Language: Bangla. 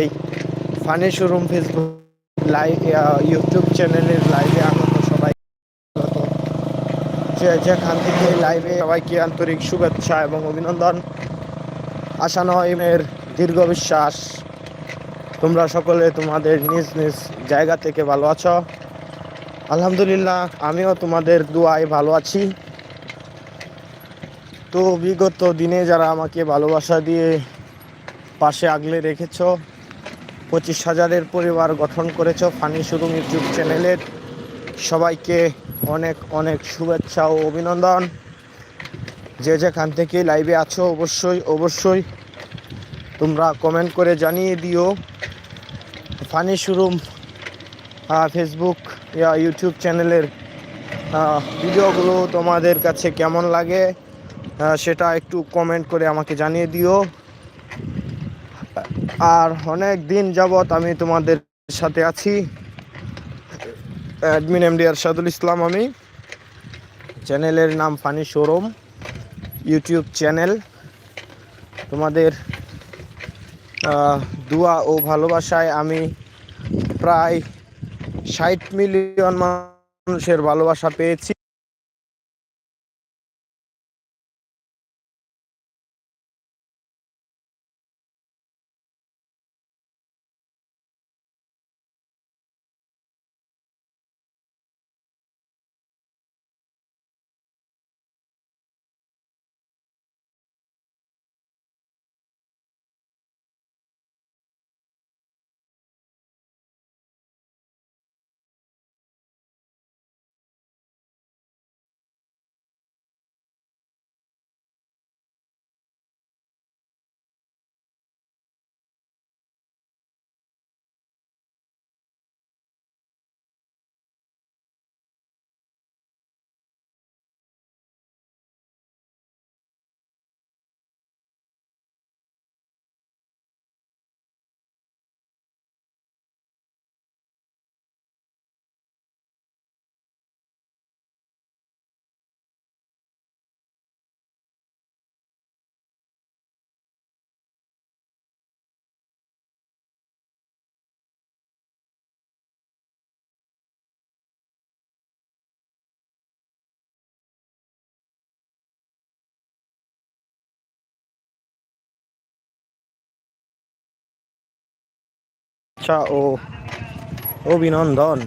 এই funny showroom Facebook live YouTube চ্যানেলের লাইভে আগত সবাই যেখান থেকে লাইভে সবাইকে আন্তরিক শুভেচ্ছা এবং অভিনন্দন। আশা নয় এর দীর্ঘ বিশ্বাস। তোমরা সকলে তোমাদের নিজ নিজ জায়গা থেকে ভালো আছো। আলহামদুলিল্লাহ, আমিও তোমাদের দুয়ায় ভালো আছি। তো বিগত দিনে যারা আমাকে ভালোবাসা দিয়ে পাশে আগলে রেখেছো পঁচিশ হাজারের পরিবার গঠন করেছ ফানি শুরু ইউটিউব চ্যানেলের সবাইকে অনেক অনেক শুভেচ্ছা ও অভিনন্দন। যে যেখান থেকে লাইভে আছো অবশ্যই অবশ্যই তোমরা কমেন্ট করে জানিয়ে দিও। ফানি শুরুম ফেসবুক ইয়া ইউটিউব চ্যানেলের ভিডিওগুলো তোমাদের কাছে কেমন লাগে সেটা একটু কমেন্ট করে আমাকে জানিয়ে দিও। আর অনেক দিন যাবত আমি তোমাদের সাথে আছি। অ্যাডমিন এমডি আরশাদুল ইসলাম আমি। চ্যানেলের নাম ফানি শোরুম ইউটিউব চ্যানেল তোমাদের দোয়া ও ভালোবাসায় আমি প্রায় ষাট মিলিয়ন মানুষের ভালোবাসা পেয়েছি। আচ্ছা ও অভিনন্দন